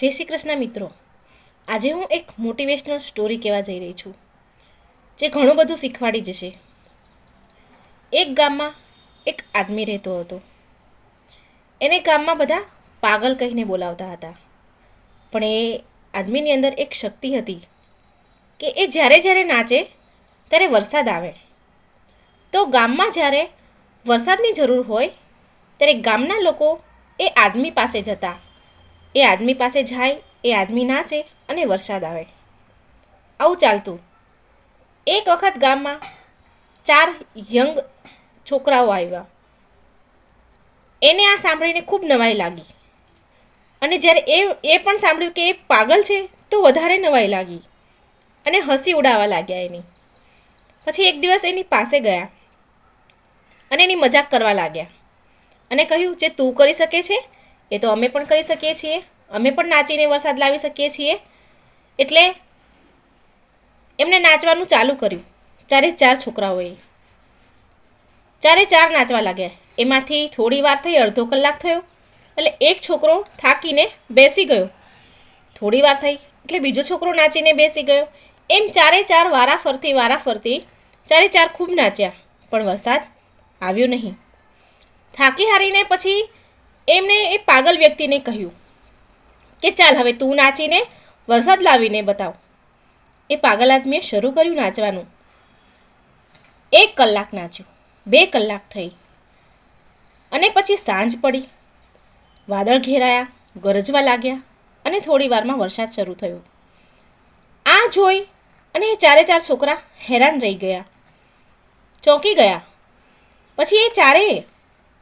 જય શ્રી કૃષ્ણ મિત્રો. આજે હું એક મોટિવેશનલ સ્ટોરી કહેવા જઈ રહી છું, જે ઘણું બધું શીખવાડી જશે. એક ગામમાં એક આદમી રહેતો હતો. એને ગામમાં બધા પાગલ કહીને બોલાવતા હતા. પણ એ આદમીની અંદર એક શક્તિ હતી કે એ જ્યારે જ્યારે નાચે ત્યારે વરસાદ આવે. તો ગામમાં જ્યારે વરસાદની જરૂર હોય, ત્યારે ગામના લોકો એ આદમી પાસે જતા એ આદમી પાસે જાય, એ આદમી નાચે અને વરસાદ આવે. આવું ચાલતું. એક વખત ગામમાં ચાર યંગ છોકરાઓ આવ્યા. એને આ સાંભળીને ખૂબ નવાઈ લાગી. અને જ્યારે એ એ પણ સાંભળ્યું કે એ પાગલ છે, તો વધારે નવાઈ લાગી. અને હસી ઉડાવવા લાગ્યા એની. પછી એક દિવસ એની પાસે ગયા અને એની મજાક કરવા લાગ્યા. અને કહ્યું, જે તું કરી શકે છે એ તો અમે પણ કરી શકીએ છીએ. અમે પણ નાચીને વરસાદ લાવી શકીએ છીએ. એટલે એમને નાચવાનું ચાલુ કર્યું. ચારે ચાર છોકરાઓએ. ચારે ચાર નાચવા લાગ્યા. એમાંથી થોડી વાર થઈ, અડધો કલાક થયો. એટલે એક છોકરો થાકીને બેસી ગયો. થોડી વાર થઈ, એટલે બીજો છોકરો નાચીને બેસી ગયો. એમ ચારે ચાર વારા ફરતી વારા ફરતી ચારે ચાર ખૂબ નાચ્યા. પણ વરસાદ આવ્યો નહીં. થાકી હારીને પછી એમને એ પાગલ વ્યક્તિને કહ્યું કે ચાલ હવે તું નાચીને વરસાદ લાવીને બતાવ. એ પાગલ આદમીએ શરૂ કર્યું નાચવાનું. એક કલાક નાચ્યું, બે કલાક થઈ અને પછી સાંજ પડી. વાદળ ઘેરાયા, ગરજવા લાગ્યા અને થોડી વારમાં વરસાદ શરૂ થયો. આ જોઈ અને એ ચારે ચાર છોકરા હેરાન રહી ગયા. ચોંકી ગયા. પછી એ ચારે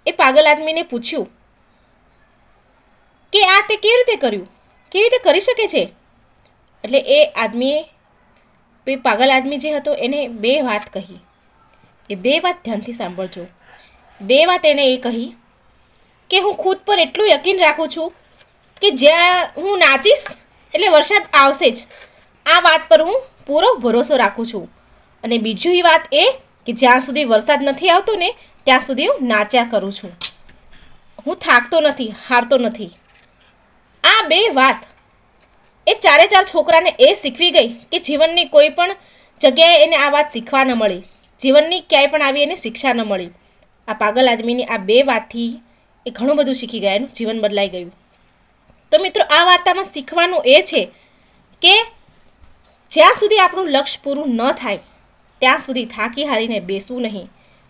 એ પાગલ આદમીને પૂછ્યું કે આ તે કેવી રીતે કર્યું? કેવી રીતે કરી શકે છે? એટલે એ આદમીએ, એ પાગલ આદમી જે હતો, એને બે વાત કહી. એ બે વાત ધ્યાનથી સાંભળજો. બે વાત એને એ કહી કે હું ખુદ પર એટલું યકીન રાખું છું કે જ્યાં હું નાચીશ, એટલે વરસાદ આવશે જ. આ વાત પર હું પૂરો ભરોસો રાખું છું. અને બીજી વાત એ કે જ્યાં સુધી વરસાદ નથી આવતો ને, ત્યાં સુધી હું નાચ્યા કરું છું. હું થાકતો નથી, હારતો નથી. બે વાત. એ ચારે ચાર છોકરાને એ શીખવી ગઈ કે જીવનની કોઈ પણ જગ્યાએ એને આ વાત શીખવા ન મળી. જીવનની ક્યાંય પણ આવી એને શિક્ષા ન મળી. આ પાગલ આદમીની આ બે વાતથી એ ઘણું બધું શીખી ગયા, એનું જીવન બદલાઈ ગયું. તો મિત્રો, આ વાર્તામાં શીખવાનું એ છે કે જ્યાં સુધી આપણું લક્ષ્ય પૂરું ન થાય, ત્યાં સુધી થાકી હારીને બેસવું નહીં.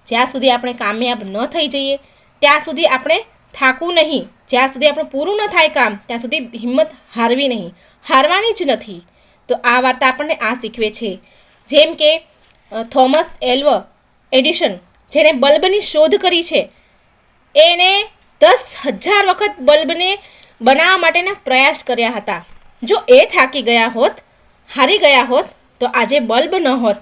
જ્યાં સુધી આપણે કામયાબ ન થઈ જઈએ, ત્યાં સુધી આપણે થાકવું નહીં. જ્યાં સુધી આપણું પૂરું ન થાય કામ, ત્યાં સુધી હિંમત હારવી નહીં. હારવાની જ નથી. તો આ વાર્તા આપણને આ શીખવે છે. જેમ કે થોમસ એલ્વ એડિશન જેને બલ્બની શોધ કરી છે. એને દસ હજાર વખત બલ્બને બનાવવા માટેના પ્રયાસ કર્યા હતા. જો એ થાકી ગયા હોત, હારી ગયા હોત, તો આજે બલ્બ ન હોત.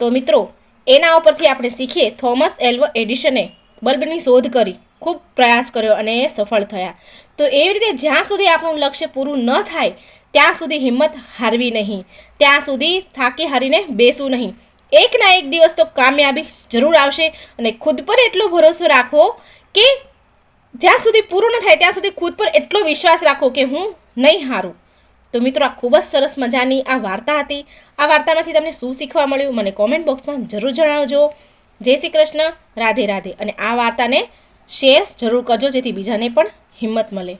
તો મિત્રો, એના ઉપરથી આપણે શીખીએ, થોમસ એલ્વ એડિશને બલ્બની શોધ કરી. ખૂબ પ્રયાસ કર્યો અને એ સફળ થયા. તો એવી રીતે જ્યાં સુધી આપણું લક્ષ્ય પૂરું ન થાય, ત્યાં સુધી હિંમત હારવી નહીં. ત્યાં સુધી થાકી હારીને બેસવું નહીં. એક ના એક દિવસ તો કામયાબી જરૂર આવશે અને ખુદ પર એટલો ભરોસો રાખો કે જ્યાં સુધી પૂરું ન થાય, ત્યાં સુધી ખુદ પર એટલો વિશ્વાસ રાખો કે હું નહીં હારું. તો મિત્રો, આ ખૂબ જ સરસ મજાની આ વાર્તા હતી. આ વાર્તામાંથી તમને શું શીખવા મળ્યું, મને કોમેન્ટ બોક્સમાં જરૂર જણાવજો. જય શ્રી કૃષ્ણ, રાધે રાધે. અને આ વાર્તાને શેર જરૂર કરજો જેથી બીજાને પણ હિંમત મળે.